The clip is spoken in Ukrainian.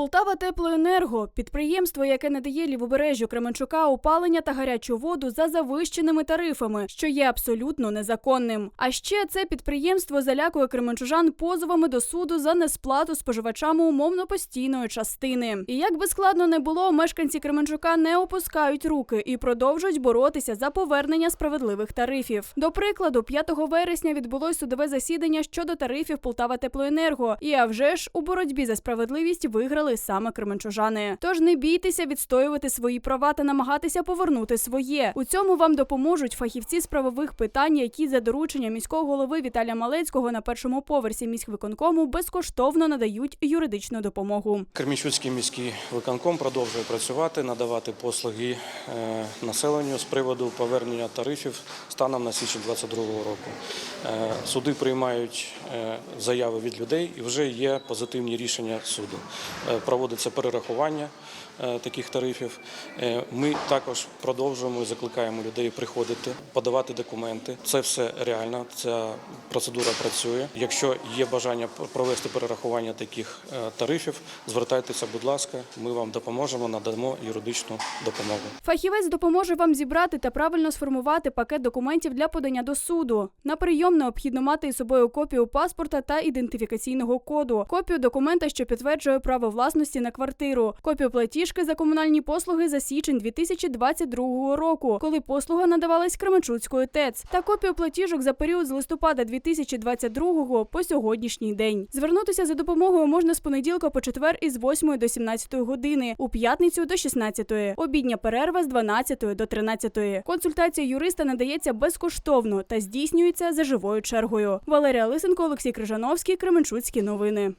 Полтава Теплоенерго підприємство, яке надає лівобережжю Кременчука опалення та гарячу воду за завищеними тарифами, що є абсолютно незаконним. А ще це підприємство залякує кременчужан позовами до суду за несплату споживачами умовно постійної частини. І як би складно не було, мешканці Кременчука не опускають руки і продовжують боротися за повернення справедливих тарифів. До прикладу, 5 вересня відбулось судове засідання щодо тарифів Полтава Теплоенерго. І а вже ж у боротьбі за справедливість виграли саме кременчужани. Тож не бійтеся відстоювати свої права та намагатися повернути своє. У цьому вам допоможуть фахівці з правових питань, які за дорученням міського голови Віталія Малецького на першому поверсі міськвиконкому безкоштовно надають юридичну допомогу. Кремічуцький міський виконком продовжує працювати, надавати послуги е, населенню з приводу повернення тарифів станом на січень 2022 року. Е, Суди приймають е, заяви від людей і вже є позитивні рішення суду. Проводиться перерахування е, таких тарифів. Е, Ми також продовжуємо і закликаємо людей приходити, подавати документи. Це все реально. Ця процедура працює. Якщо є бажання провести перерахування таких е, тарифів, звертайтеся, будь ласка, ми вам допоможемо, надамо юридичну допомогу. Фахівець допоможе вам зібрати та правильно сформувати пакет документів для подання до суду. На прийом необхідно мати із собою копію паспорта та ідентифікаційного коду, копію документа, що підтверджує право власності на квартиру, копію платіжки за комунальні послуги за січень 2022 року, коли послуга надавалась Кременчуцькою ТЕЦ, та копію платіжок за період з листопада 2022 по сьогоднішній день. Звернутися за допомогою можна з понеділка по четвер із 8 до 17 години, у п'ятницю до 16, обідня перерва з 12 до 13. Консультація юриста надається безкоштовно та здійснюється за живою чергою. Валерія Лисенко, Олексій Крижановський, Кременчуцькі новини.